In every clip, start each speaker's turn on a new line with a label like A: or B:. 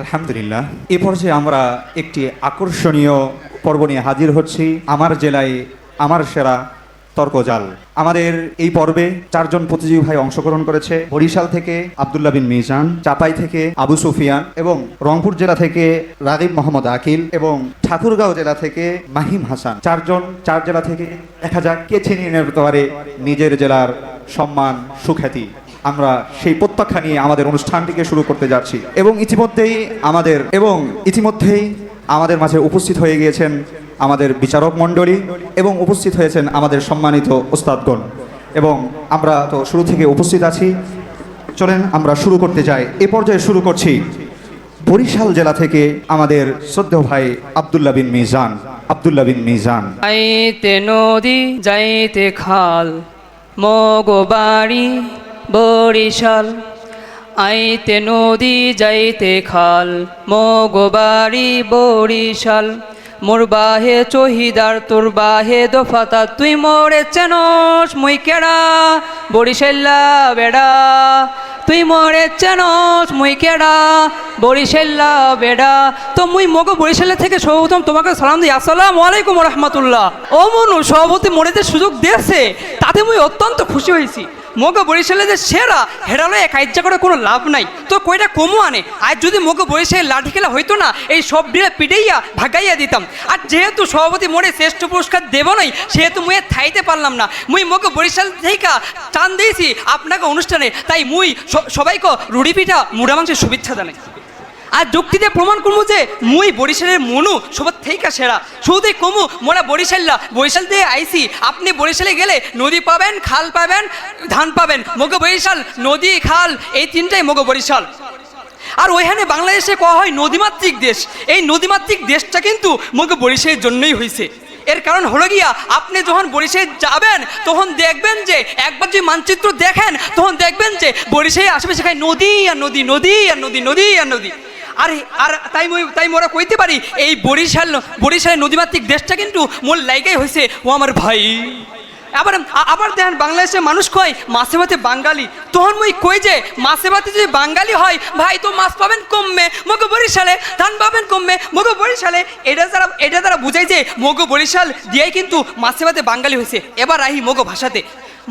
A: আলহামদুলিল্লাহ। এ পর্যায়ে আমরা একটি আকর্ষণীয় পর্ব নিয়ে হাজির হচ্ছি। আমার জেলায় আমার সেরা তর্কজাল। আমাদের এই পর্বে চারজন প্রতিযোগী ভাই অংশগ্রহণ করেছে। বরিশাল থেকে আবদুল্লাহ বিন মিজান, চাপাই থেকে আবু সুফিয়ান এবং রংপুর জেলা থেকে রাগিব মোহাম্মদ আকিল এবং ঠাকুরগাঁও জেলা থেকে মাহিম হাসান। চারজন, চার জেলা থেকে দেখা যাক কে ছিনিয়ে নিতে পারে নিজের জেলার সম্মান, সুখ্যাতি। আমরা সেই প্রত্যাখ্যা নিয়ে আমাদের অনুষ্ঠানটিকে শুরু করতে যাচ্ছি। এবং ইতিমধ্যেই আমাদের, এবং ইতিমধ্যেই আমাদের মাঝে উপস্থিত হয়ে গিয়েছেন আমাদের বিচারক মণ্ডলী এবং উপস্থিত হয়েছেন আমাদের সম্মানিত ওস্তাদগণ। এবং আমরা তো শুরু থেকে উপস্থিত আছি। চলেন আমরা শুরু করতে যাই। এ পর্যায়ে শুরু করছি বরিশাল জেলা থেকে আমাদের শ্রদ্ধেয় ভাই আবদুল্লাহ বিন মিজান। আবদুল্লাহ বিন মিজান।
B: যাইতে নদী, যাইতে খাল মগো বাড়ি বরিশাল। আইতে নদী, যাইতে খাল, মগো বাড়ি বরিশাল। মোর বাহে চহিদার, তোর বাহে দফাতা, তুই মোরে চেনস মুই কেডা? বরিশাল্লা বেড়া। তুই মোরে চেনস মুই কেডা? বরিশাল্লা বেডা। তো মুই মগো বরিশাল্লা থেকে সর্বপ্রথম তোমাকে সালাম দিই। আসসালামু আলাইকুম রহমতুল্লাহ। ও মনু, সভাপতি মরে যে সুযোগ দিয়েছে। তাতে মুই অত্যন্ত খুশি হয়েছি। মগো বরিশালে যে সেরা, হেরালে কার্য করে কোনো লাভ নাই। তো কইটা কমু আনে। আর যদি মগ বরিশালে লাঠি খেলা হইতো না, এই সব ডিলে পিটাইয়া ভাগাইয়া দিতাম। আর যেহেতু সভাপতি মোড়ে শ্রেষ্ঠ পুরস্কার দেব নাই, সেহেতু মুয়ে থাইতে পারলাম না। মুই মগ বরিশাল থেকে টান দিয়েছি আপনাকে অনুষ্ঠানে। তাই মুই সবাইকে রুড়ি পিঠা মুড়া মাংসের শুভেচ্ছা জানাই। আর যুক্তিতে প্রমাণ করব যে মুই বরিশালের মনু সবার থেকে সেরা। শুধুই কমু, মোরা বরিশাল্লা বরিশাল থেকে আইসি। আপনি বরিশালে গেলে নদী পাবেন, খাল পাবেন, ধান পাবেন। মগো বরিশাল, নদী, খাল, এই তিনটাই মগো বরিশাল। আর ওইখানে বাংলাদেশে কওয়া হয় নদীমাতৃক দেশ। এই নদীমাতৃক দেশটা কিন্তু মগো বরিশালের জন্যই হয়েছে এর কারণ হলো গিয়া, আপনি যখন বরিশালে যাবেন, তখন দেখবেন যে একবার যদি মানচিত্র দেখেন, তখন দেখবেন যে বরিশালের আশেপাশে খায় নদী আর নদী নদী আর নদী নদী আর নদী। আর আর তাই তাই মোরা কইতে পারি, এই বরিশাল বরিশালের নদীমাতৃক দেশটা কিন্তু মোর লাইগাই হয়েছে ও আমার ভাই। আবার আবার দেখেন, বাংলাদেশের মানুষ কয়, মাছে ভাতে বাঙালি। তখন মুই কই যে, মাছে ভাতে যদি বাঙালি হয়, ভাই, তো মাছ পাবেন কমবে মগো বরিশালে, ধান পাবেন কমবে মগো বরিশালে। এটা যারা এটা যারা বুঝাই যে মগো বরিশাল দিয়েই কিন্তু মাছে ভাতে বাঙালি হয়েছে এবার আহি মগো ভাষাতে।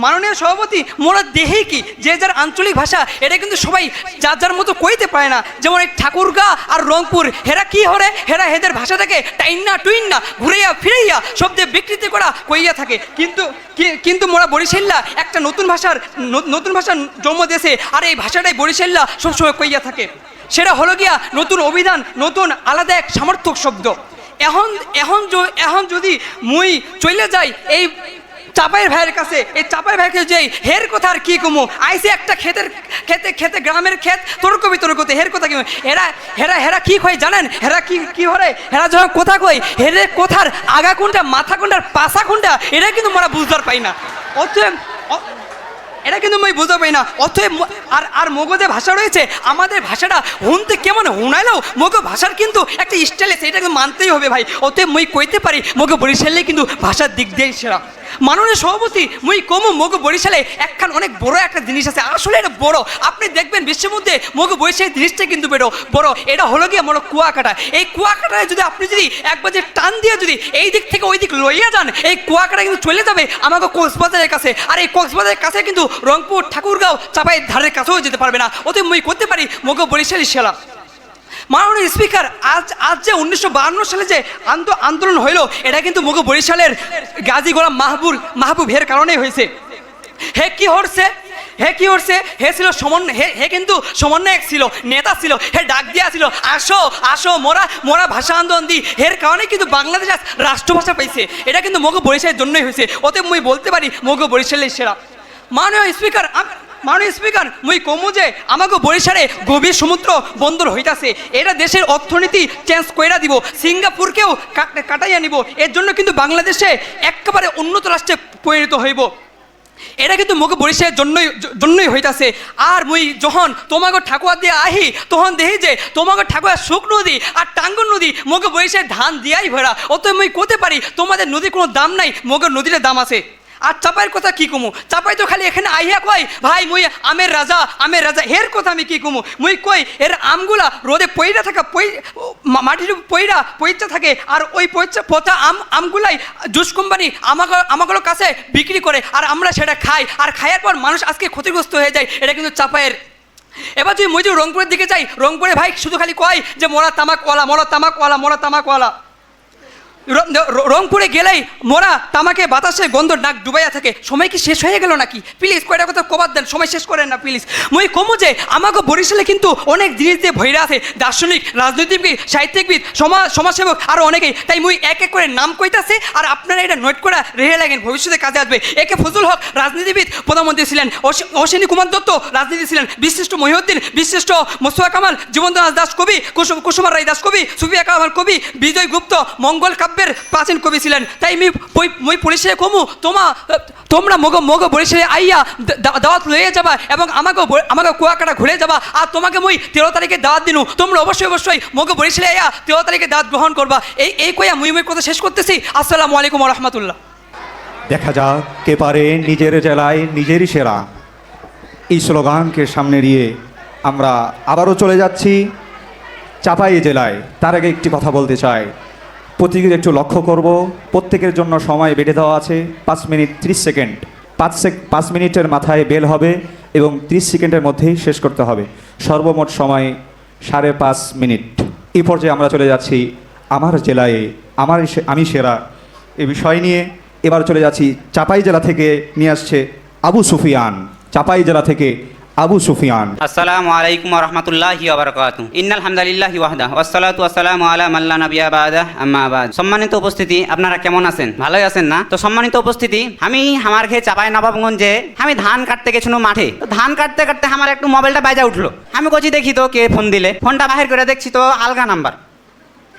B: মাননীয় সভাপতি, মোরা দেহে কি? যে যার আঞ্চলিক ভাষা, এটা কিন্তু সবাই যার যার মতো কইতে পারে না। যেমন এই ঠাকুরগা আর রংপুর, হেরা কি হরে? হেরা হেদের ভাষাটাকে টাইন্না টুইন্না, ঘুরাইয়া ফিরাইয়া শব্দে বিকৃতি করা কইয়া থাকে। কিন্তু কিন্তু মোরা বরিশাল্লা একটা নতুন ভাষার নতুন ভাষার জন্ম দেশে আর এই ভাষাটাই বরিশাল্লা সবসময় কইয়া থাকে। সেটা হলো গিয়া নতুন অভিধান, নতুন আলাদা এক সামর্থক শব্দ। এখন এখন এখন যদি মুই চলে যাই, এই চাপাইয়ের ভাইয়ের কাছে, এই চাপাই ভাইকে যে হের কথা আর কি কমু? আইসে একটা ক্ষেতের খেতে খেতে গ্রামের ক্ষেত, তর্ক বিতর্কতে হের কথা কি হেরা হেরা হেরা কি কয় জানেন? হেরা কি কি হরে? হেরা যখন কোথা কই হেরে কোথার আগা কোনটা মাথা কোনটা পাশা কোনটা এটা কিন্তু মোরা বুঝতে পাই না। অতএব এটা কিন্তু আমি বুঝতে পারি না। অতএব আর আর মগজে ভাষা রয়েছে, আমাদের ভাষাটা হুনতে কেমন হুনাইলেও মগ ভাষার কিন্তু একটা স্টাইল আছে, এটা কিন্তু মানতেই হবে ভাই। অতএব মই কইতে পারি মগ বরিশালে কিন্তু ভাষার দিক দিয়েই সেরা। মাননীয় সভাপতি, মুই কমু মগ বরিশালে একখান অনেক বড় একটা জিনিস আছে। আসলে এটা বড়। আপনি দেখবেন বিশ্বের মধ্যে মগ বরিশালের জিনিসটা কিন্তু বেরো বড়। এটা হলো গিয়ে বড় কুয়াকাটা। এই কুয়াকাটায় যদি আপনি যদি একবার যে টান দিয়ে যদি এই দিক থেকে ওই দিক লইয়া যান, এই কুয়াকাটা কিন্তু চলে যাবে আমাকে কক্সবাজারের কাছে। আর এই কক্সবাজারের কাছে কিন্তু রংপুর ঠাকুরগাঁও চাপাই ধারের কাছেও যেতে পারবে না। ওতে মই করতে পারি মগ বরিশালী সেলা মাননীয় স্পিকার, আজ আজ যে উনিশশো সালে যে আন্দো- আন্দোলন হইল, এটা কিন্তু মুখ বরিশালের গাজী গোলাম মাহবুব মাহবুব এর কারণেই হয়েছে। হে কি হরছে? হে কি হরছে? হে ছিল সমন্বয় হে হে কিন্তু সমন্বয়ক ছিল, নেতা ছিল, হে ডাক দিয়া ছিল, আসো আসো, মোরা মোরা ভাষা আন্দোলন দি। এর কারণে কিন্তু বাংলাদেশ রাষ্ট্রভাষা পাইছে। এটা কিন্তু মগ বরিশালের জন্যই হয়েছে। ওতে মুই বলতে পারি মগ বরিশালের সেরা মাননীয় স্পিকার মাননীয় স্পিকার, মুই কমু যে আমাকে বরিশালে গভীর সমুদ্র বন্দর হইতাছে, এটা দেশের অর্থনীতি চেঞ্জ কইরা দিব, সিঙ্গাপুরকেও কাট- কাটাইয়া নিব, এর জন্য কিন্তু বাংলাদেশে একেবারে উন্নত রাষ্ট্রে পরিণত হইব। এটা কিন্তু মুখে বরিশালের জন্যই জন্যই হইতাছে। আর মুই যখন তোমাকে ঠাকুয়া দিয়ে আহি, তখন দেখি যে তোমাকে ঠাকুয়া সুখ নদী আর টাঙ্গন নদী মুখে বরিশালের ধান দিয়াই ভরা অত মুই কোতে পারি তোমাদের নদীর কোনো দাম নাই মুখের নদীর দাম আছে। আর চাপাইয়ের কথা কি কমু? চাপাই তো খালি এখানে আইয়া কই ভাই, মুই আমের রাজা আমের রাজা এর কথা আমি কি কমু? মুই কই, এর আমগুলা রোদে পইরা থাকা, পই মাটির পইরা পইচা থাকে, আর ওই পইচা পচা আম, আমগুলাই জুস কোম্পানি আমাকে আমাগুলো কাছে বিক্রি করে, আর আমরা সেটা খাই। আর খাইয়ার পর মানুষ আজকে ক্ষতিগ্রস্ত হয়ে যায়, এটা কিন্তু চাপায়ের এবার যদি মুই যদি রংপুরের দিকে যাই, রংপুরে ভাই শুধু খালি কয় যে, মোরা তামাকওয়ালা মোরা তামাকওয়ালা মোরা তামাকওয়ালা। রংপুরে গেলেই মোরা তামাকে বাতাসে গন্ধ নাক ডুবাইয়া থাকে। সময় কি শেষ হয়ে গেল নাকি? প্লিজ, কয়টা কথা কবাদ দেন, সময় শেষ করেন না, প্লিজ। মই কমু যে আমাকে বরিশালে কিন্তু অনেক জিনিস দিয়ে ভৈরা আছে। দার্শনিক, রাজনীতিবিদ, সাহিত্যিকবিদ সমাজ সমাজসেবক আরও অনেকেই। তাই মুই এক এক করে নাম কইতাছে আর আপনারা এটা নোট করা রেহে লাগেন, ভবিষ্যতে কাজে আসবে। একে ফজল হক, রাজনীতিবিদ, প্রধানমন্ত্রী ছিলেন। অশ- অশ্বিনী কুমার দত্ত, রাজনীতি ছিলেন। বিশিষ্ট মহিউদ্দিন, বিশিষ্ট মোস্তফা কামাল, জীবনদাস দাস কবি, কুসুম কুসুমার রায় দাস কবি, সুফিয়া কামাল কবি, বিজয় গুপ্ত, মঙ্গল কাব্যের প্রাচীন কবি ছিলেন। তাই মি মই- পরিচয় কমু, তোমা, তোমরা মগ মগ বরিশালে আইয়া দাওয়াত লইয়ে যাবা এবং আমাকে আমাকে কুয়াকাটা ঘুরে যাবা আর তোমাকে মই তেরো তারিখে দাওয়াত দিনু। তোমরা অবশ্যই অবশ্যই মগ বরিশালে আইয়া তেরো তারিখে দাওয়াত গ্রহণ করবা। এই এই কইয়া মুই মই কথা শেষ করতেছি। আসসালামু আলাইকুম রহমতুল্লাহ।
A: দেখা যাক কে পারে নিজের জেলায় নিজেরই সেরা। এই স্লোগানকে সামনে নিয়ে আমরা আবারও চলে যাচ্ছি। চাপাই জেলায়। তার আগে একটি কথা বলতে চাই। প্রত্যেকের একটু লক্ষ্য করব। প্রত্যেকের জন্য সময় বেঁধে দেওয়া আছে। পাঁচ মিনিট ত্রিশ সেকেন্ড। পাঁচ সেক পাঁচ মিনিটের মাথায় বেল হবে এবং ত্রিশ সেকেন্ডের মধ্যেই শেষ করতে হবে। সর্বমোট সময় সাড়ে পাঁচ মিনিট। এই পর্যায়ে আমরা চলে যাচ্ছি আমার জেলায়। আমার আমি সেরা। এ বিষয় নিয়ে এবার চলে যাচ্ছি চাপাই জেলা থেকে নিয়ে আসছে আবু সুফিয়ান। চাপাই জেলা থেকে আবু সুফিয়ান।
C: আসসালামু আলাইকুম রহমতুল্লাহি ওবরাকাতু ইন্নাল হামদালিল্লাহি ওয়াহদা ওয়াসসালাতু ওয়াসসালামু আলা মাল্লা নাবিয়া বাদা, আম্মা বাদ। সম্মানিত উপস্থিতি, আপনারা কেমন আছেন? ভালোই আছেন না? তো সম্মানিত উপস্থিতি, আমি আমার ঘে চাপাই নবাবগঞ্জে, আমি ধান কাটতে গেছিলাম মাঠে। তো ধান কাটতে কাটতে আমার একটু মোবাইলটা বাজা উঠল। আমি কছি দেখি তো কে ফোন দিলে। ফোনটা বাহির করে দেখছি তো আলগা নাম্বার।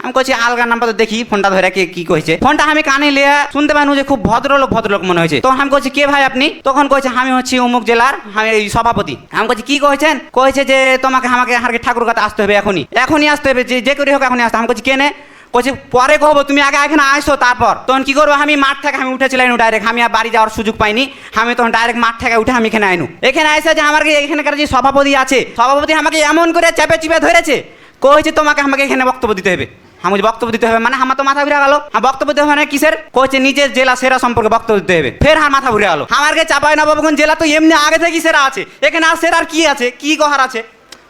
C: আমি কইছি আলগা নাম্বার তো দেখি, ফোনটা ধরে কে কি কইছে। ফোনটা আমি কানে লিয়া শুনতে পাইনু যে খুব ভদ্রলোক ভদ্রলোক মনে হয়েছে। তো আমি কইছি, কে ভাই আপনি? তখন কইছে, আমি হচ্ছি অমুক জেলার, আমি এই সভাপতি। আমি কইছি, কি কইছেন? কইছে যে, তোমাকে আমাকে হারকে ঠাকুর কাছে আসতে হবে এখনই। এখনই আসতে হবে, যে যে করে হোক এখনই আসতে আমি কইছি কেনে কইছে, পরে কহবো তুমি আগে এখানে আসো তারপর। তখন কি করব? আমি মাঠ থেকে আমি উঠেছিলাম ডাইরেক্ট আমি আর বাড়ি যাওয়ার সুযোগ পাইনি। আমি তখন ডাইরেক্ট মাঠ থেকে উঠে আমি এখানে আইনু। এখানে আইসা যে আমার এখানকার যে সভাপতি আছে, সভাপতি আমাকে এমন করে চেপে চিপে ধরেছে, কইছে, তোমাকে আমাকে এখানে বক্তব্য দিতে হবে। আমি বক্তব্য দিতে হবে। মানে আমার তো মাথা ঘুরে গেল। বক্তব্য দিতে হবে মানে কিসের? কইছে নিজের জেলা সেরা সম্পর্কে বক্তব্য দিতে হবে। ফের হার মাথা ঘুরে গেল। আমার কাছে চাপাই নবাবগঞ্জ জেলা তো এমনি আগে থেকে সেরা আছে। এখানে আর সেরার কি আছে? কি কহার আছে?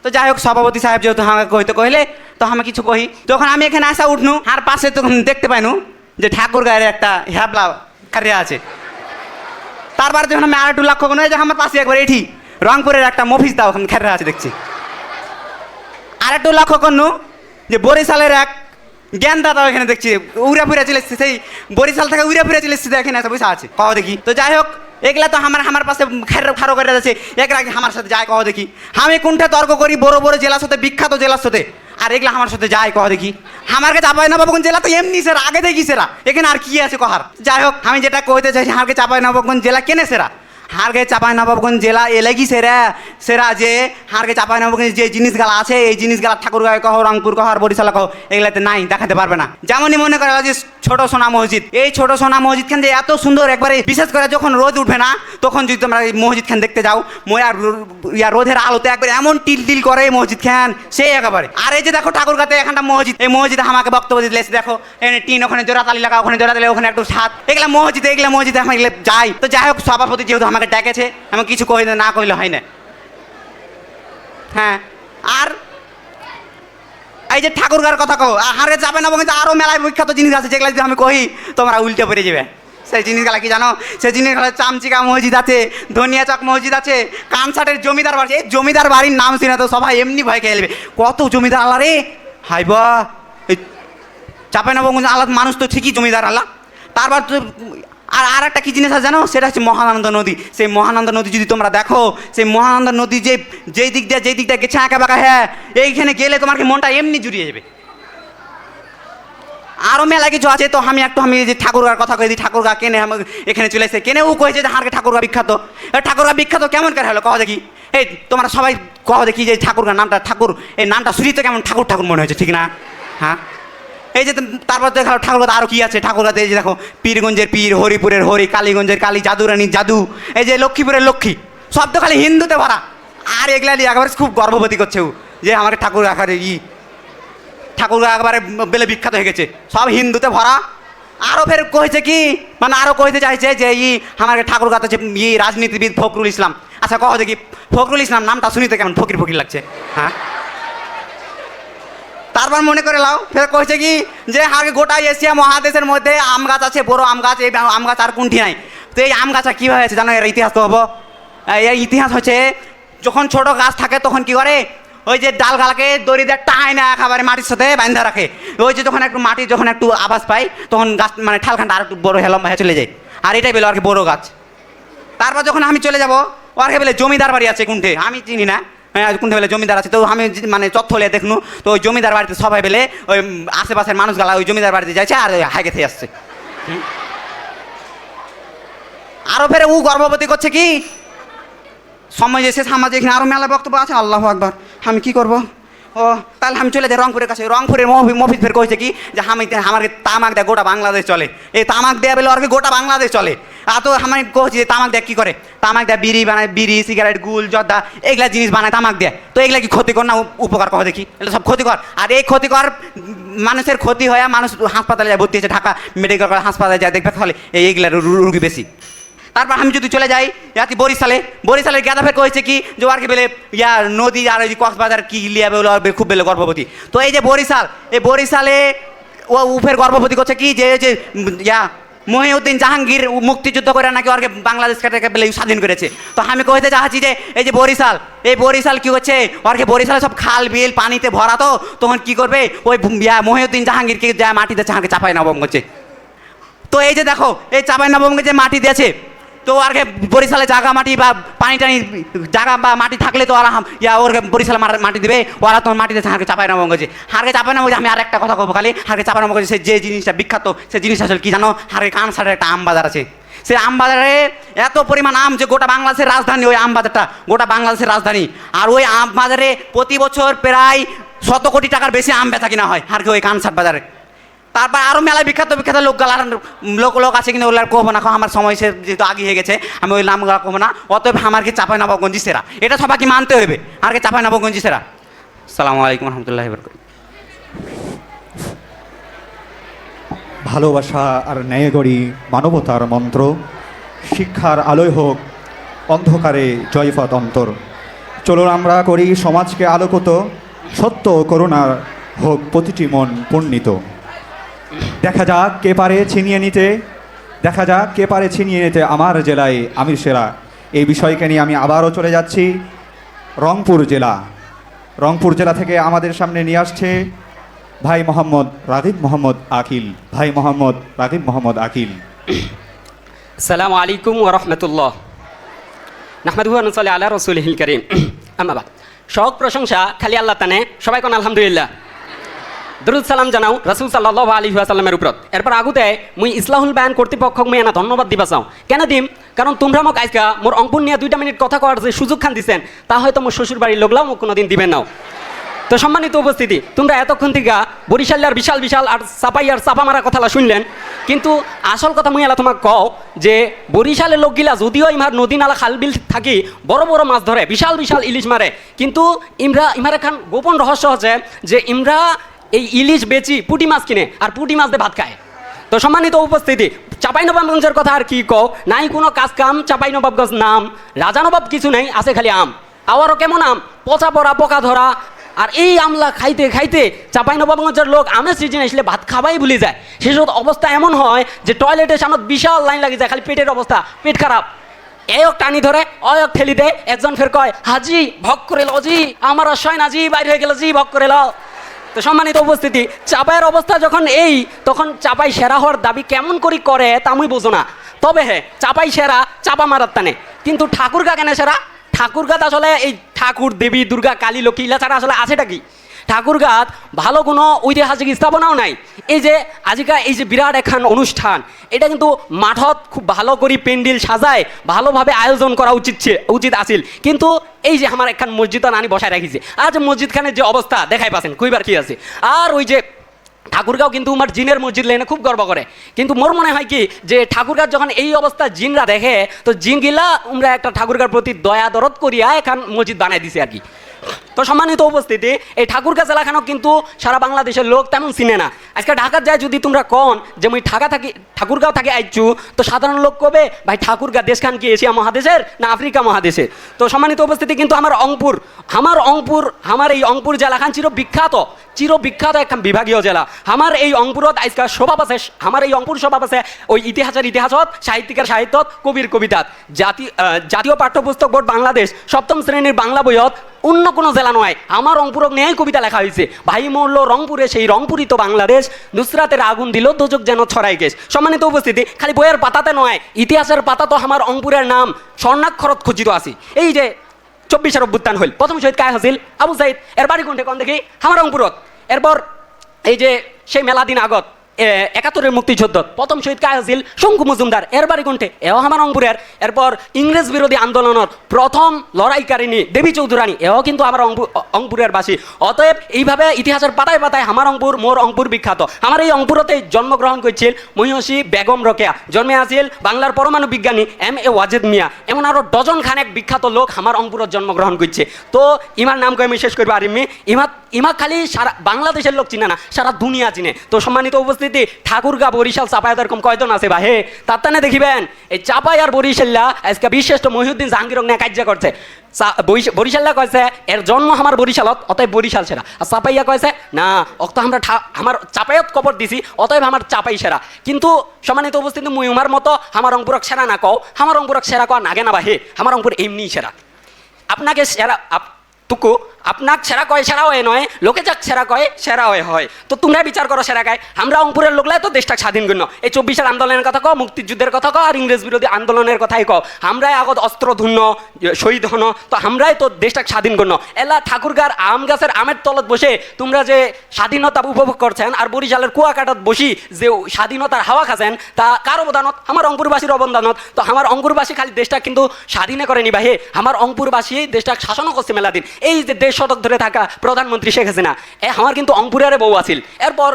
C: তো যাই হোক, সভাপতি সাহেব যেহেতু আমাকে কইতে কহিলে তো আমি কিছু কহি তখন আমি এখানে আসা উঠনু আর পাশে তখন দেখতে পাইনু যে ঠাকুর গায়ের একটা হ্যাবলা কারিয়া আছে। তারপর যখন আমি আর একটু লক্ষ্য করুন যে আমার পাশে একবার এটি রংপুরের একটা মফিস দাও, ওখানে খেরা আছে দেখছি। আর একটু লক্ষ্য করনু যে বরিশালের এক জ্ঞান দাদা এখানে দেখছি, উড়া ফুরা চলে এসছে, সেই বরিশাল থেকে উড়া ফুরা চলে এসছে এখানে এসে বসে আছে কহ দেখি। তো যাই হোক, এগুলা তো আমার আমার পাশে খারো খারো করে আছে এক আগে আমার সাথে যায় কহ দেখি। আমি কোনটা তর্ক করি, বড় বড় জেলার সাথে, বিখ্যাত জেলার সাথে? আর এগুলা আমার সাথে যায় কহ দেখি। আমার কাছে চাপাই নবাবগঞ্জ জেলা তো এমনি সেরা, আগে দেখি সেরা। এখানে আর কি আছে কহার? যাই হোক, আমি যেটা কইতে চাইছি, আমাকে চাপাই নবাবগঞ্জ জেলা কেনে সেরা? হারগে চাপাই নবাবগঞ্জ জেলা এলাকি সেরা? সেরা যে হারগে চাপাই নবাবগঞ্জ যে জিনিসগুলো আছে, এই জিনিসগুলো ঠাকুরগাঁও কহ, রংপুর কহ আর বরিশাল কহ, এগুলাতে নাই, দেখাতে পারবে না। যেমনই মনে করা যে ছোট সোনা মসজিদ, এই ছোট সোনা মসজিদ খান যে এত সুন্দর একবারে, বিশেষ করে যখন রোদ উঠবে না, তখন যদি তোমরা এই মসজিদ খান দেখতে যাও ময়ার ইয়া রোদের আলোতে একবারে এমন টিল টিল করে এই মসজিদ খান সেই একেবারে। আর এই যে দেখো ঠাকুরগাতে এখানটা মসজিদ, এই মসজিদে আমাকে বক্তব্য দিতে দেখো, এখানে টিন, ওখানে জোড়া তালি লাগা, ওখানে জোড়া তালি ওখানে একটু সাত এগুলা মসজিদে এগুলা মসজিদে আমি যাই তো যাই হোক, সভাপতি যেহেতু আমাকে ডেকেছে, আমি কিছু কই না কইলে হয় না। হ্যাঁ আর এই যে ঠাকুরগার কথা কো হারে যাবে না কিন্তু আরও মেলায় বিখ্যাত জিনিস আছে যেগুলো যদি আমি কহি, তোমরা উল্টে পড়ে যাবে। সেই জিনিসগুলা কি জানো? সেই জিনিসগুলো চামচিকা মসজিদ আছে, ধনিয়া চক মসজিদ আছে, কানসাটের জমিদার বাড়ি, এই জমিদার বাড়ির নাম শুনে তো সবাই এমনি ভয় খেয়ে নেবে। কত জমিদার আল্লাহ রে! হাই বা এই চাপে নেব আলাদা মানুষ তো ঠিকই জমিদার আল্লাহ। তারপর আর আর একটা কি জিনিস আছে জানো? সেটা হচ্ছে মহানন্দ নদী। সেই মহানন্দ নদী যদি তোমরা দেখো, সেই মহানন্দ নদী যে, যেই দিক দিয়ে, যেই দিক দিয়ে গেছে আঁকা বাঁকা হ্যাঁ এইখানে গেলে তোমার মনটা এমনি জুড়িয়ে যাবে। আরও মেলা কিছু আছে, তো আমি একটু, আমি যে ঠাকুরগার কথা কই ঠাকুরগা কেনে, আমাকে এখানে চলে এসে কেনে ও কয়েছে যে, হারকে ঠাকুরগা বিখ্যাত। ঠাকুরগা বিখ্যাত কেমন করে হলো? কহ দেখি। এই, তোমরা সবাই কহ দেখি যে ঠাকুরগা নামটা, ঠাকুর, এই নামটা শুনিতে কেমন ঠাকুর ঠাকুর মনে হয়েছে, ঠিক না? হ্যাঁ? এই যে তারপর দেখো ঠাকুরগাতে আরও কি আছে? ঠাকুরগাতে এই যে দেখো, পীরগঞ্জের পীর, হরিপুরের হরি, কালীগঞ্জের কালী জাদুরানির জাদু, এই যে লক্ষ্মীপুরের লক্ষ্মী, সব তো খালি হিন্দুতে ভরা। আর এগুলা নিয়ে একেবারে খুব গর্ভবতী করছে ও, যে আমাকে ঠাকুর আকারে ই ঠাকুর একেবারে বেলে বিখ্যাত হয়ে গেছে। সব হিন্দুতে ভরা। আরও ফের কয়েছে কি? মানে আরও কইতে চাইছে যে ই, আমাকে ঠাকুর গাতে যে ই রাজনীতিবিদ ফখরুল ইসলাম। আচ্ছা কহ দেখি, ফখরুল ইসলাম নামটা শুনিতে কেমন ফকির ফকির লাগছে? হ্যাঁ? তারপর মনে করে লাও। ফের কইছে কি, যে আগে গোটা এশিয়া মহাদেশের মধ্যে আম গাছ আছে, বড় আম গাছ, এই আম গাছ আর কোনটি নাই। তো এই আম গাছটা কীভাবে আছে জানো, এর ইতিহাস তো হব? এই ইতিহাস হচ্ছে, যখন ছোট গাছ থাকে তখন কি করে, ওই যে ডালগালাকে দড়ি দিয়ে টায় না একেবারে মাটির সাথে বান্ধা রাখে। ওই যে যখন একটু মাটি, যখন একটু আবাস পায়, তখন গাছ মানে ঠালখানটা আর একটু বড় হেলম হয়ে চলে যায়। আর এটাই বেলো আর কি বড় গাছ। তারপর যখন আমি চলে যাব ওরকে বলে জমিদার বাড়ি আছে কোনটে? আমি চিনি না। হ্যাঁ কোনটে বলে জমিদার আছে, তো আমি যে- মানে চত্থলে দেখনু, তো ওই জমিদার বাড়িতে সবাই বেলে ওই আশেপাশের মানুষগুলা ওই জমিদার বাড়িতে যাচ্ছে আর হাইকে থেকে আসছে। হুম। আরও ফেরে ও গর্ভবতী করছে কি? সময় এসে সমাজে এখানে আরও মেলা বক্তব্য আছে, আল্লাহ আকবার। আমি কি করব? ও, তাহলে আমি চলে যাই রংপুরের কাছে। রংপুরের মফিজ ফের কইছে কি? যে আমি আমাকে তামাক দেয় গোটা বাংলাদেশ চলে। এই তামাক দেয়া বলে আর কি গোটা বাংলাদেশ চলে। আর তো আমার যে তামাক দেয় কি করে? তামাক দেয় বিড়ি বানায়, বিড়ি, সিগারেট, গুল, জর্দা, এগুলা জিনিস বানায় তামাক দেয়। তো এগুলা কি ক্ষতিকর না উপ- উপকার কহ দেখি? এগুলো সব ক্ষতিকর। আর এই ক্ষতিকর মানুষের ক্ষতি হয়ে মানুষ হাসপাতালে যায়, ভর্তি হয়েছে, ঢাকা মেডিকেল কলেজ হাসপাতালে যায়, দেখবে তাহলে এই এইগুলা রুগী বেশি। তারপর আমি যদি চলে যাই ইয়াতি বরিশালে, বরিশালের গেঁদা ফের কয়েছে কি? যে আর কি বেলে, ইয়া নদী আর ওই কক্সবাজার কি লিয়া বেলো খুব বেলে গর্ভবতী। তো এই যে বরিশাল, এই বরিশালে ও উফের গর্ভবতী করছে কি? যে ইয়া মহিউদ্দিন জাহাঙ্গীর মুক্তিযুদ্ধ করে নাকি ওরকে বাংলাদেশ থেকে বেলে স্বাধীন করেছে। তো আমি কইতে চাচ্ছি যে, এই যে বরিশাল, এই বরিশাল কি হচ্ছে? ওরকে বরিশালে সব খাল, বিল, পানিতে ভরা তো, তখন কি করবে? ওই মহিউদ্দিন জাহাঙ্গীরকে মাটিতে চাহাকে চাপাই নবম করছে তো এই যে দেখো, এই চাপাই নবমকে যে মাটি দিয়েছে তো আর বরিশালে জাগা মাটি বা পানি টানি, জাগা বা মাটি থাকলে তো হাম- ইয়া ওর বরিশালে মাটি দেবে, ওরা তোমার মাটি দিয়েছে হারকে চাপাই নবম গেছে। হারকে চাপাই নবম আমি আর একটা কথা কবো খালি, হারকে চাপাই নবম গেছে যে জিনিসটা বিখ্যাত, সে জিনিস আসলে কি জানো? হারকে কান সাইডে একটা আম বাজার আছে। সে আম বাজারে এত পরিমাণ আম যে গোটা বাংলাদেশের রাজধানী, ওই আম বাজারটা, গোটা বাংলাদেশের রাজধানী। আর ওই আম বাজারে প্রতি বছর প্রায় শত কোটি টাকার বেশি আম বেচা কিনা হয়, হারকে ওই কানসাট বাজারে। তারপর আরও মেলা বিখ্যাত বিখ্যাত লোক গালার লোক লোক আছে কিন্তু ওগুলার কহবো না আমার সময় সে যেহেতু আগে হয়ে গেছে, আমি ওই নামগুলো কহবো না। অতএব আমাকে চাপাই নবগঞ্জি সেরা? এটা সবাইকে মানতে হবে। আর কে চাপাই নবগঞ্জি সেরা? সালামু আলাইকুম রহমতুল্লাহ
A: ভালোবাসা আর ন্যায়গড়ি মানবতার মন্ত্র, শিক্ষার আলোয় হোক, অন্ধকারে জয়পথ অন্তর। চলুন আমরা করি সমাজকে আলোকিত, সত্য করুণার হোক প্রতিটি মন পুণ্যিত দেখা যাক কে পারে ছিনিয়ে নিতে। দেখা যাক কে পারে ছিনিয়ে নিতে আমার জেলায় আমির সেরা। এই বিষয়কে নিয়ে আমি আবারও চলে যাচ্ছি রংপুর জেলা। রংপুর জেলা থেকে আমাদের সামনে নিয়ে আসছে ভাই মোহাম্মদ রাগিব মোহাম্মদ আকিল। ভাই মোহাম্মদ রাগিব মোহাম্মদ আকিল।
D: সালামু আলাইকুম ওরহমতুল্লাহ নাহমাদুহু আনুসাল্লি আল্লাহ রসুলহিল করিম। আমাবা শখ প্রশংসা খালি আল্লাহ তানে। সবাই কোন আলহামদুলিল্লাহ। দরুদ সালাম জানাও রসুল সাল্লাহ আলী সাল্লামের উপরত এরপর আগুতে মুই ইসলাহুল বায়ান কর্তৃপক্ষক মুই এনা ধন্যবাদ দিবা চাও। কেন দিম? কারণ তোমরা মোক আজকা মোর অঙ্কুর নিয়ে দুইটা মিনিট কথা কওয়ার যে সুযোগ খান দিছেন, তা হয়তো মোর শ্বশুর বাড়ির লোকলাও মোক কোনোদিন দিবেন নাও। তো সম্মানিত উপস্থিতি, তোমরা এতক্ষণ থেকে বরিশালের বিশাল বিশাল আর চাপাই আর চাপা মারা কথালা শুনলেন, কিন্তু আসল কথা মুই এলা তোমাক কও যে বরিশালের লোকগিলা যদিও ইমার নদী নালা খাল বিল থাকি বড় বড় মাছ ধরে, বিশাল বিশাল ইলিশ মারে, কিন্তু ইমরা ইমার এখন গোপন রহস্য হচ্ছে যে ইমরা এই ইলিশ বেচি পুটি মাছ কিনে আর পুটি মাছ দিয়ে ভাত খায়। তো সম্মানিত উপস্থিতি, চাপাই নবাবগঞ্জের কথা আর কি কও? নাই কোনো কাজ কাম, চাপাই নবাবগঞ্জ নাম। রাজা নবাব কিছু নেই, আছে খালি আম। আবারও কেমন আম? পচা পড়া, পোকা ধরা। আর এই আমলা খাইতে খাইতে চাপাই নবাবগঞ্জের লোক আমের সিজন আসলে ভাত খাবাই ভুলে যায়। সেসব অবস্থা এমন হয় যে টয়লেটের সামনে বিশাল লাইন লাগে যায়, খালি পেটের অবস্থা, পেট খারাপ। এক টানি ধরে অয়ক ঠেলি দেয় একজন ফের কয়, হাজি ভক করে লো, জি, আমার অসয় না জি বাইরে হয়ে গেল, জি ভক করে লো। তো সম্মানিত উপস্থিতি, চাপায়ের অবস্থা যখন এই, তখন চাপাই সেরা হওয়ার দাবি কেমন করি করে তা আমি বোঝো না। তবে হ্যাঁ চাপাই সেরা, চাপা মারার টানে। কিন্তু ঠাকুরগা কেন সেরা? ঠাকুরগা তো আসলে এই ঠাকুর, দেবী, দুর্গা, কালী, লক্ষ্মী, ইলা ছাড়া আসলে আছেটা কি? ঠাকুরগাত ভালো কোনো ঐতিহাসিক স্থাপনাও নাই। এই যে আজিকা, এই যে বিরাট একখান অনুষ্ঠান, এটা কিন্তু মাঠত খুব ভালো করে পেন্ডিল সাজায়, ভালোভাবে আয়োজন করা উচিত উচিত আছিল। কিন্তু এই যে আমার একখান মসজিদ নানি বসায় রাখিছে। আর যে মসজিদখানের যে অবস্থা, দেখাই পাচ্ছেন, কইবার কি আছে? আর ওই যে ঠাকুরগাঁও কিন্তু আমার জিনের মসজিদ লেনে খুব গর্ব করে। কিন্তু মোর মনে হয় কি, যে ঠাকুরগাঁও যখন এই অবস্থা জিনরা দেখে, তো জিনগিলা আমরা একটা ঠাকুরগাঁর প্রতি দয়া দরদ করিয়া এখান মসজিদ বানাই দিছে আর কি। তো সম্মানিত উপস্থিতি, এই ঠাকুরগাঁ জেলাখানো কিন্তু সারা বাংলাদেশের লোক তেমন চিনে না। আজকে ঢাকার যায় যদি তোমরা কন যে মুই ঢাকা থাকি, ঠাকুরগাঁও থাকি আইচু তো সাধারণ লোক কবে, ভাই, ঠাকুরগাঁ দেশখান কি এশিয়া মহাদেশের না আফ্রিকা মহাদেশের তো সম্মানিত উপস্থিতি কিন্তু আমার অংপুর আমার অংপুর, আমার এই অংপুর জেলাখান চির বিখ্যাত চির বিখ্যাত একখান বিভাগীয় জেলা। আমার এই অংপুরত আজকে স্বভাব আছে, আমার এই অংপুর স্বভাব আছে ওই ইতিহাসের ইতিহাসত, সাহিত্যিকের সাহিত্যত, কবির কবিতাত। জাতি জাতীয় পাঠ্যপুস্তক বোর্ড বাংলাদেশ সপ্তম শ্রেণির বাংলা বইয়ত অন্য কোনো জেলা নয়, আমার রংপুরক নিয়েই কবিতা লেখা হয়েছে। ভাই মরল রংপুরে সেই রংপুরই তো বাংলাদেশ, নুসরাতের আগুন দিল, দোজক যেন ছড়াই গেছ। সম্মানিত উপস্থিতি, খালি বইয়ের পাতাতে নয়, ইতিহাসের পাতা তো আমার অঙ্কুরের নাম স্বর্ণাক্ষরত খচিত আছে। এই যে চব্বিশের অভ্যুত্থান হইল, প্রথম শহীদ কায় হাসিল, আবু সাইদ, এর বাড়ি কোনটে, কোন দেখি? আমার অঙ্কুরত এরপর এই যে সেই মেলা দিন আগত একাত্তরের মুক্তিযুদ্ধ। প্রথম শহীদ কায় হাসিল শঙ্কু মজুমদার, এর বাড়ি কোনটে? এও আমার অঙ্কুরের এরপর ইংরেজ বিরোধী আন্দোলনের প্রথম লড়াইকারিণী দেবী চৌধুরানী। এও কিন্তু আমার অঙ্কুরের বাসী। অতএব এইভাবে ইতিহাসের পাতায় পাতায় আমার অঙ্কুর মোর অঙ্কুর বিখ্যাত। আমার এই অঙ্কুরতে জন্মগ্রহণ করছিল মহিষী বেগম রকেয়া। জন্মে আসিল বাংলার পরমাণু বিজ্ঞানী এম এ ওয়াজেদ মিয়া। এমন আরও ডজন খানেক বিখ্যাত লোক আমার অঙ্কুরত জন্মগ্রহণ করছে। তো ইমার নাম আমি শেষ করব আরিমি ইমা ইমা খালি সারা বাংলাদেশের লোক চিনে না, সারা দুনিয়া চিনে। তো সম্মানিত উপস্থিতি ঠাকুরগা বরিশাল চাপায় এরকম কয়জন আছে বা? হে, তার তানে দেখিবেন, এই চাপাই আর বরিশাল্লা আজকে বিশিষ্ট মহিউদ্দিন জাহাঙ্গীর নিয়ে কার্য করছে। বরিশাল্লা কয়েছে এর জন্ম আমার বরিশালত, অতএব বরিশাল সেরা। আর চাপাইয়া কয়েছে না অত আমরা আমার চাপাইত কবর দিছি, অতএব আমার চাপাই সেরা। কিন্তু সম্মানিত উপস্থিতি মুই উমার মতো, আমার অঙ্কুরক সেরা না কও, আমার অঙ্কুরক সেরা কওয়া নাগে না বা? হে, আমার অঙ্কুর এমনি সেরা। আপনাকে সেরা টুকু আপনাক সেরা কয়, সেরা হয় নয়, লোকে যাক সেরা কয়, সেরা হয় হয়। তো তোমরা বিচার করো সেরা গায় আমরা অঙ্কুরের লোকলাই তো দেশটা স্বাধীন করল এই চব্বিশের আন্দোলনের কথা কও, মুক্তিযুদ্ধের কথা কও, আর ইংরেজ বিরোধী আন্দোলনের কথাই কও। আমরাই আগত অস্ত্র ধুন্ন শহীদ হন, তো আমরাই তো দেশটা স্বাধীন করল এলা ঠাকুরগার আম গাছের আমের তলত বসে তোমরা যে স্বাধীনতা উপভোগ করছেন, আর বরিশালের কুয়াকাটাত বসি যে স্বাধীনতার হাওয়া খাচ্ছেন তা কার অবদানত? আমার অঙ্কুরবাসীর অবদানত। তো আমার অঙ্কুরবাসী খালি দেশটা কিন্তু স্বাধীনে করেনি বাহে আমার অঙ্কুরবাসী দেশটা শাসনও করছে মেলা দিন এই যে দেশ শতক ধরে থাকা প্রধানমন্ত্রী শেখ হাসিনা। এ আমার কিন্তু অংপুরিয়ারে বউ আছিল। এরপর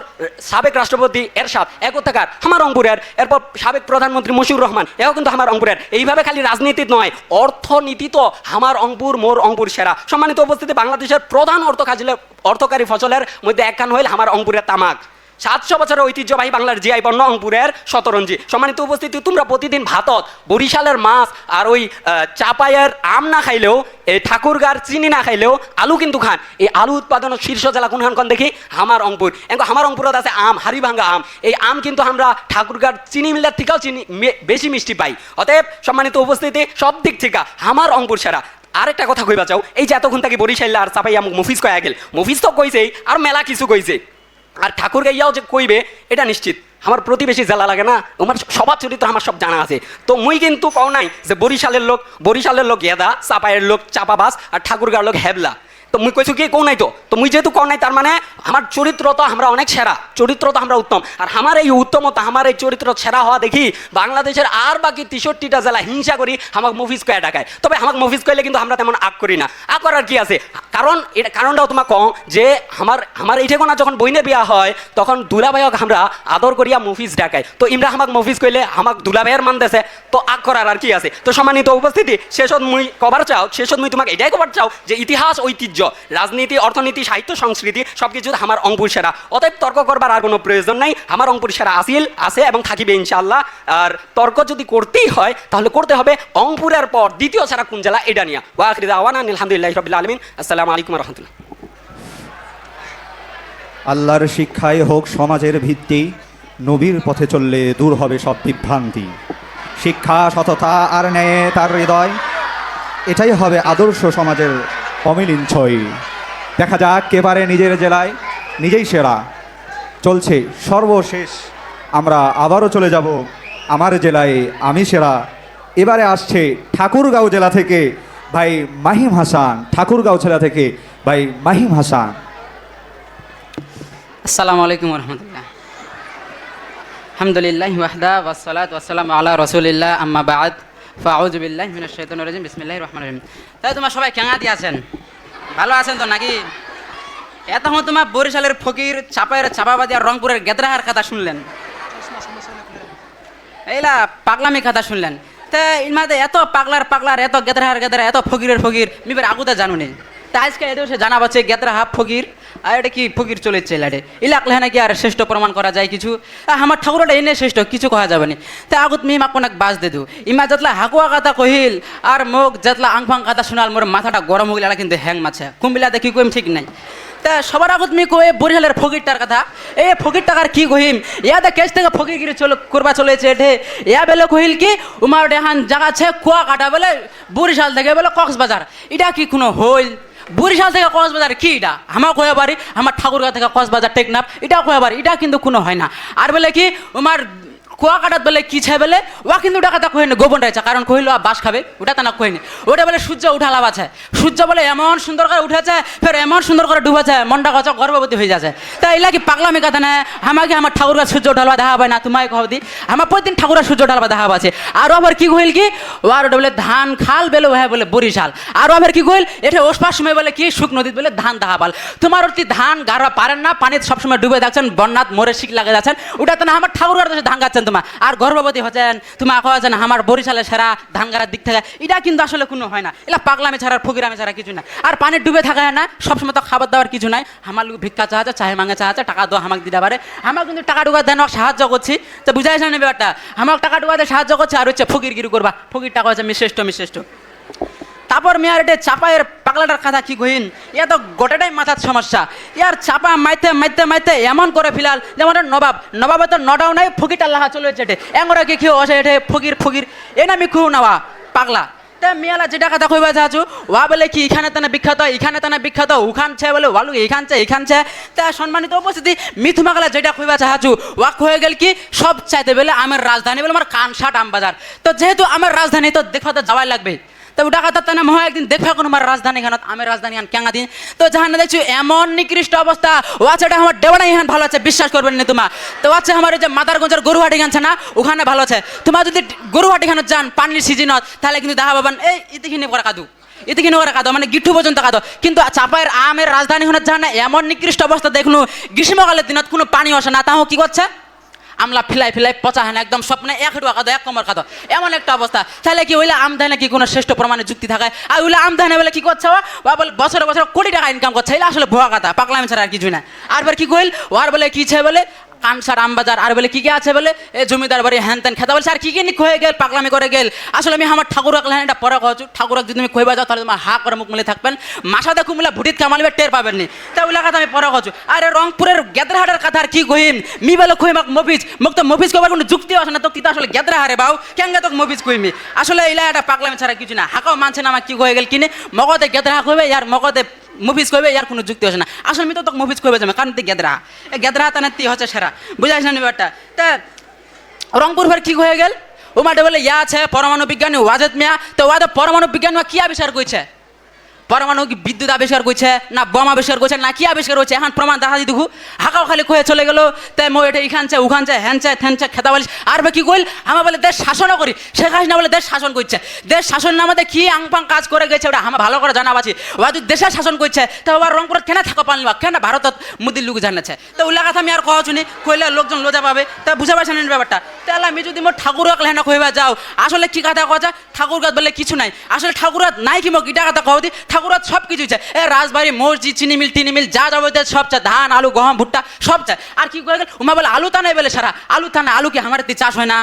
D: সাবেক রাষ্ট্রপতি এরশাদ এক থাকার আমার অঙ্কুরের। এরপর, সাবেক প্রধানমন্ত্রী মশিউর রহমান, এও কিন্তু আমার অঙ্কুরের। এইভাবে খালি রাজনীতি নয়, অর্থনীতি তো আমার অংপুর মোর অংপুর সেরা। সম্মানিত উপস্থিতি, বাংলাদেশের প্রধান অর্থ কাজিলে অর্থকারী ফসলের মধ্যে একখান হইল আমার অংপুরের তামাক। সাতশো বছরের ঐতিহ্যবাহী বাংলার জিআই পণ্য অঙ্কুরের শতরঞ্জি। সম্মানিত উপস্থিতি তোমরা প্রতিদিন ভাতত বরিশালের মাছ আর ওই আহ, চাপাইয়ের আম না খাইলেও এই ঠাকুরগার চিনি না খাইলেও আলু কিন্তু খান। এই আলু উৎপাদনের শীর্ষ জেলা কোন খান দেখি? হামার অঙ্কুর এখন আমার অঙ্কুরত আছে আম হারিভাঙ্গা আম। এই আম কিন্তু আমরা ঠাকুরগার চিনি মিলার থেকেও চিনি বেশি মিষ্টি পাই। অতএব সম্মানিত উপস্থিতি সব দিক থেকে হামার অঙ্কুর সেরা। আরেকটা কথা কইবা চাও এই যে এতক্ষণ থেকে বরিশাল আর চাপাই আমুক মুফিজ কয়া গেল। মুফিজ তো কইছেই আর মেলা কিছু কইছে। আর ঠাকুরকে ইয়াও যে কইবে, এটা নিশ্চিত। আমার প্রতিবেশী জেলা লাগে না, আমার সবার চরিত্র আমার সব জানা আছে। তো মুই কিন্তু কও নাই যে বরিশালের লোক বরিশালের লোক গেদা, চাপায়ের লোক চাপাবাস, আর ঠাকুরগার লোক হেবলা। তো মুই কইছো কি, কও নাই তো? তো মুই যেহেতু কও নাই তার মানে আমার চরিত্র তো আমরা অনেক সেরা চরিত্র তো আমরা উত্তম। আর আমার এই উত্তমতা আমার এই চরিত্র সেরা হওয়া দেখি বাংলাদেশের আর বাকি তেষট্টিটা জেলা হিংসা করি আমাকে মুভিজ কয়ে ডাকায়। তবে আমাকে মুভিজ কইলে কিন্তু আমরা তেমন আগ করি না। আগ করার কি আছে? কারণ এটা কারণটাও তোমার কম যে আমার আমার এই ঠিকানা যখন বইনে বিয়া হয়, তখন দুলাভাইক আমরা আদর করিয়া মুভিজ ডাকাই তো ইমরা আমাক মুভিজ কইলে আমাক দুলাভাইয়ের মান দেছে। তো আগ করার আর কি আছে? তো সম্মানিত উপস্থিতি, শেষত মুই কবার চাও, শেষত মুই তোমাকে এটাই কবার চাও যে ইতিহাস, ঐতিহ্য রাজনীতি, অর্থনীতি, সাহিত্য, সংস্কৃতি সব কিছু আমার অঙ্কুর সেরা। অতএব তর্ক করবার আর কোনো প্রয়োজন নাই। আমার অঙ্কুর সেরা আসিল, আছে এবং থাকিবে ইনশাল্লাহ আর তর্ক যদি করতেই হয়, তাহলে করতে হবে অঙ্কুরের পর দ্বিতীয় ছাড়া কোন জেলা? এটা নিয়ে। ওয়াখির আওয়ান আলহামদুলিল্লাহ রবিল আলমিন। আসসালামু আলাইকুম রহমতুল্লাহ।
A: আল্লাহর শিক্ষাই হোক সমাজের ভিত্তি, নবীর পথে চললে দূর হবে সব বিভ্রান্তি। শিক্ষা, সততা আর ন্যায় তার হৃদয়, এটাই হবে আদর্শ সমাজের অমিলিন ছয়। দেখা যাক কেবারে নিজের জেলায় নিজেই সেরা। চলছে সর্বশেষ। আমরা আবারও চলে যাব আমার জেলায়, আমি সেরা। এবারে আসছে ঠাকুরগাঁও জেলা থেকে ভাই মাহিম হাসান। ঠাকুরগাঁও জেলা থেকে ভাই মাহিম হাসান।
E: আসসালামু আলাইকুম রহমতুল্লাহ আলহামদুলিল্লাহ ওয়াহদা ওয়াসালাত ওয়াসালাম আলা রসুলিল্লাহ, আম্মা বাদ। ফাউজ বিল্লাহ মিনাশ শাইতানির রাজিম, বিসমিল্লাহির রহমানির রহিম। তাই তোমার সবাই কেঙ্গা দিয়ে আছেন? ভালো আছেন তো নাকি? এতক্ষণ তোমার বরিশালের ফকির চাপায়ের চাপাবাদী আর রংপুরের গেদরাহার কথা শুনলেন। এইলা পাগলামি কথা শুনলেন। তা ইমাদে এত পাগলার পাগলার, এত গেদরাহার গেদরা এত ফকিরের ফকির মিবের আগুতে জানুনি। আজকে এদের সে জানা পাচ্ছে গেদরাহা ফকির। আর এটা কি ফকির চলেছে এলাটে ইলাকলে নাকি আর শ্রেষ্ঠ প্রমাণ করা যায় কিছু? আমার ঠাকুরটা এনে শ্রেষ্ঠ, কিছু কহা যাবে না। তা আগুত মি মাক বাজ দে দু। ইমা যতলা হাকুয়া কথা কহিল, আর মোক যতলা আংফাং কথা শুনাল, মোর মাথাটা গরম হয়ে গেল কিন্তু হ্যাং মাছে। কুমিলা দেখি কইম ঠিক নাই। তা সবার আগত মি কয়ে বরিশালের ফকিরটার কথা। এই ফকির টাকার কি কহিম? ইয়াদে কেস থেকে ফকিরগিরি চল করবা চলেছে এঠে। ইয়া বেলে কহিল কি, উমার ডেহান জায়গা আছে কুয়া কাটা বলে বরিশাল থেকে বলে কক্সবাজার। এটা কি কোনো হইল? বরিশাল থেকে কক্সবাজার কি এটা? আমার কয়ে বাড়ি আমার ঠাকুরগা থেকে কক্সবাজার টেকনাফ, এটা কয়ে বাড়ি এটা কিন্তু কোনো হয় না। আর বলে কি, উমার কুয়াকাটাত বলে কি ছে বলে? ওয়া কিন্তু ওটা কথা কহিনি, গোপন রয়েছে। কারণ কহিল বাস খাবে? ওটা তা না কহিনি। ওটা বলে, সূর্য উঠালাভ আছে। সূর্য বলে, এমন সুন্দর করে উঠেছে, ফের এমন সুন্দর করে ডুবেছে, মনটা গছ গর্ভবতী হয়ে যাচ্ছে। তা এলা কি পাগলামি কথা না? আমাকে আমার ঠাকুরগা সূর্য উঠালবা দেখা হবে না? তোমায় কহ দি। আমার প্রতিদিন ঠাকুরের সূর্য উঠালবা দেখা আছে। আরও আবার কি কহিল কি? ওয়ার ওটা বলে, ধান খাল বেলে হ্যাঁ বলে বরিশাল আরও আবার কি কহিল? এটা ওসপার সময় বলে কি? শুক নদীত বলে, ধান দেখা পাল। তোমার ওটি ধান গাড়া পারেন না, পানিতে সবসময় ডুবে যাচ্ছেন বন্যাত মরে শিখ লাগে যাচ্ছেন। ওটা তো না, আমার ঠাকুর কাছে ধান গাচ্ছেন তোমার আর গর্ভবতী হচ্ছেন তোমার কয়েছেন আমার বরিশালে সেরা ধান গাড়ার দিক থেকে। এটা কিন্তু আসলে কোনো হয় না। এলা পাগলামি ছাড়া, ফকিরামি ছাড়া কিছু না। আর পানি ডুবে থাকা না, সবসময় তো খাবার দাবার কিছু নাই। আমার লোক ভিক্ষা চাহাচ্ছে চাহে মাঙে চাহাচ্ছে টাকা দেওয়া আমাকে দিতে পারে। আমার কিন্তু টাকা টুকা দেন, সাহায্য করছি। তো বুঝাইছে না ব্যাপারটা? আমার টাকা টুকা সাহায্য করছে, আর হচ্ছে ফকির গিরি করবা। ফকির টাকা হচ্ছে মিশ্রেষ্ঠ মিশ্রেষ্ঠ। তারপর মেয়ার এটা চাপায়ের পাগলাটার কথা কি কহিন ইয়া তো গোটাটাই মাথার সমস্যা। ইয়ার চাপা মাইতে মাইতে মাইতে এমন করে ফিলাল, যেমন নবাব। নবাবে তো নটাও নাই ফকিরটা লাহা চলেছে এটে এমরা কি কেউ আসে এটে ফকির ফকির। এ নামি খুব নেওয়া, পাগলা। তা মিয়ালা যেটা কথা কইবা যাচ্ছু, ওয়া বলে কি এখানে তেনা বিখ্যাত এখানে তেনা বিখ্যাত, উখান ছে বলে ওয়ালু এখান ছে এখান ছে। তা সম্মানিত উপস্থিতি, মিথু মাগলা যেটা কইবা চাহাচু ওয়াক হয়ে গেল কি সব চাইতে বলে আমার রাজধানী বলে আমার কানসাট আমবাজার। তো যেহেতু আমার রাজধানী, তো দেখাতে যাওয়াই লাগবে। তো ওটা কথা তানে মহা একদিন দেখবে কোন আমার রাজধানী খান আমি রাজধানী খান কেঙ্গা দিন। তো যাহান দেখছি, এমন নিকৃষ্ট অবস্থা। ও আছে এটা আমার দেওয়ানা ইহান ভালো আছে, বিশ্বাস করবেন না তোমার তো আছে আমার যে মাদারগঞ্জের গরুহাটি গানছে না, ওখানে ভালো আছে। তোমার যদি গরুহাটি খানে যান, পানির সিজনত তাহলে কিন্তু দেখা পাবেন, এই ইতিখিনি করে কাদু। ইতিখিনি করে কাদো মানে গিঠু পর্যন্ত কাদো। কিন্তু চাপায়ের আমের রাজধানী খানে যান না, এমন নিকৃষ্ট অবস্থা দেখনু, গ্রীষ্মকালের দিনত কোনো পানি আসে না। তাও কি করছে? আমলা ফিলাই ফিলাই পচা হয় না, একদম স্বপ্নে এক হাঁটু কাদা, এক কমর কাদা। এমন একটা অবস্থা। তাহলে কি ওইলা আমদানি কি কোনো শ্রেষ্ঠ প্রমাণে যুক্তি থাকায় আর ওইলা আমদানি বলে কি করছে? বা বলে বছরে বছরে কোটি টাকা ইনকাম করছে। এলা আসলে ভুয়া কথা পাকলামি ছাড়া আর কিছুই না। আর কি কইল? ওর বলে কি বলে? কানসার, আমবাজার, আর বলে কি কি আছে বলে? এ জমিদার বাড়ি হ্যান ত্যান খেতা বলছে, আর কি কি নিক হয়ে গেল, পাগলামি করে গেল? আসলে আমি আমার ঠাকুর রাখলেন এটা পরে কহছু ঠাকুর যদি তুমি কইবা যাও তাহলে তোমার হা করে মুখ মিলে থাকবেন। মাসাতে কুমিলা ভুটিত কামালিবে টের পাবেন নি। তা ওইলা কথা আমি পরে কহছু আরে রংপুরের গেদরাহাটের কথা আর কি কহিম মি বলে মাক মফিজ, মুখ তো মফিজ কবার কোনো যুক্তি আসে না তো কিতা আসলে গেদরা হারে বাউ, কেঙ্গে তোকে মফিজ কইমি? আসলে এইলা এটা পাগলামি ছাড়া কিছু না, হাকাও মানছে না আমার কি হয়ে গেল কিনে মগতে গেদরা কইবে, ইয়ার মগতে মুভিজ কইবে, ইয়ার কোনো যুক্তি আসে না। আসলে আমি তো তোকে মুভিজ কইবে যাবে কারণ তুই গেদরা গেদরা না তি হচ্ছে সেরা। বুঝাইছ না ব্যাপারটা? তা, রংপুর ফের কি হয়ে গেল? ও মাঠে বলে, ইয়া আছে পরমাণু বিজ্ঞানী ওয়াজেদ মিয়া। তো ওয়াদে পরমাণু বিজ্ঞানী কি আবিষ্কার কইছে? পরমাণু কি বিদ্যুৎ আবিষ্কার করছে, না বোম আবিষ্কার করছে, না কি আবিষ্কার হচ্ছে এখন প্রমাণ দেখা দিদি হাকাও খালি কয়ে চলে গেল, তাই মো এটা ইখান চাই উখান চাই হ্যান চাই থ্যান চাই, খেতা বলিস। আর কি কইল? আমার বলে, দেশ শাসনও করি। শেখ হাসিনা বলে, দেশ শাসন করছে দেশ শাসন নামাতে কি আংপাং কাজ করে গেছে ওটা আমার ভালো করে জানা পাচ্ছি ওরা যদি দেশে শাসন করছে তো আবার রংপুর কেন থাকা পারলি বা কেন ভারতত মুদির লোক জানাচ্ছে তো ওলা কথা আমি আর কহ শুনি, কইলে লোকজন লোজা পাবে। তা বুঝা পারছেন না ব্যাপারটা? তাহলে আমি যদি মোর ঠাকুর লেহেনা কইবা যাও, আসলে কি কথা কথা ঠাকুর বলে কিছু নাই। আসলে ঠাকুরাত নাই কি মোক, ইটা কথা কহ দি ঠাকুরাত সব কিছু চায়। এ রাজবাড়ি, মসজিদ চিনি মিল যা যাব সব চায়। ধান, আলু, গহম, ভুট্টা সব চায়। আর কি করে উমা বলে, আলু তা নাই বলে সারা। আলু তা না আলু কি আমার চাষ হয় না?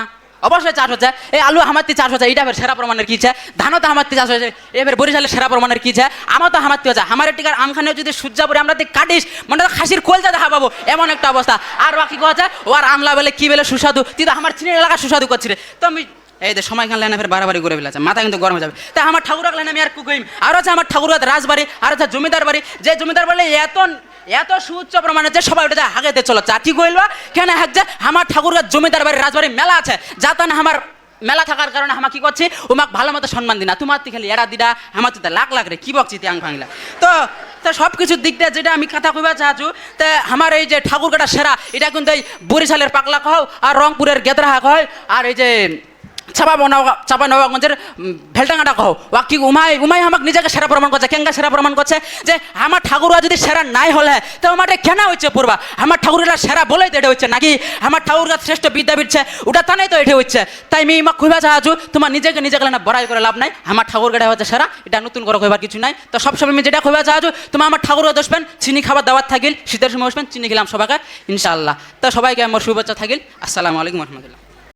E: অবশ্যই চাষ হচ্ছে। এই আলু আমার তি চাষ হচ্ছে এটা সেরা প্রমাণের কি চায়? ধানও তো আমার তি চাষ হয়েছে। এবার বরিশালের সেরা প্রমাণের কি চায়? আমার তো আমার তি হচ্ছে আমার টিকার আমখানে যদি সূর্য সূর্যাপুরে আমরা কাটিস মানে খাসির কলজা দেখা পাবো। এমন একটা অবস্থা। আর বাকি কথা ও আর আমলা বলে, কি বলে সুস্বাদু? তুই তো আমার চিনি এলাকা সুস্বাদু করছিলে তো আমি এই যে সময় খান লাইনে ফের বাড়াবাড়ি করে ফেলেছে, মাথা কিন্তু গরম হয়ে যাবে। তাই আমার ঠাকুর রাখলেন আমি আর কুকুইম। আর আছে আমার ঠাকুর রাজবাড়ি, আর আছে জমিদার বাড়ি। যে জমিদার বাড়ি এত এত সুউচ্চ প্রমাণে যে সবাই ওটা হাগেতে চলো চা কি কইল কেন হাক যে আমার ঠাকুর জমিদার বাড়ি রাজবাড়ি মেলা আছে। যাতে না আমার মেলা থাকার কারণে আমার কি করছে ওমাক ভালো মতো সম্মান দিনা। তোমার তুই খালি এড়া দিডা আমার তো লাখ লাখ রে, কি বকছি ত্যাং ভাঙলা। তো তো সব কিছুর দিক দিয়ে যেটা আমি কথা কইবা চাচ্ছু তে আমার এই যে ঠাকুর কাটা সেরা, এটা কিন্তু এই বরিশালের পাগলা কহ আর রংপুরের গেদরা কয় আর এই যে চাপা নবা চাপা নবাগঞ্জের উম, ভেলটাঙ্গাটা কহ। ওয়া কি উমাই উমাই আমাকে নিজেকে সেরা প্রমাণ করছে। কেঙ্গা সেরা প্রমাণ করছে? যে আমার ঠাকুরা যদি সেরা নাই হলে তো আমার কেনা হচ্ছে পূর্বা। আমার ঠাকুরটা সেরা বলেই তো এটা হচ্ছে নাকি? আমার ঠাকুরটা শ্রেষ্ঠ বিদ্যাপীঠ ছে ওটা তানেই তো এটা হচ্ছে তাই আমি ইমা খুঁজা চাহাজু তোমার নিজেকে নিজেকে না বড়াই করে লাভ নাই। আমার ঠাকুর গেটা হচ্ছে সেরা এটা নতুন করে কইবার কিছু নাই। তো সবসময় আমি যেটা খুঁজা চাহাজু তোমার আমার ঠাকুরও দোষবেন চিনি খাবার দাওয়াত থাকিল শীতের সময় বসবেন চিনি খেলাম সবাইকে ইনশাআল্লাহ। তো সবাইকে আমার শুভেচ্ছা থাকিল। আসসালামু আলাইকুম রহমতুল্লাহ।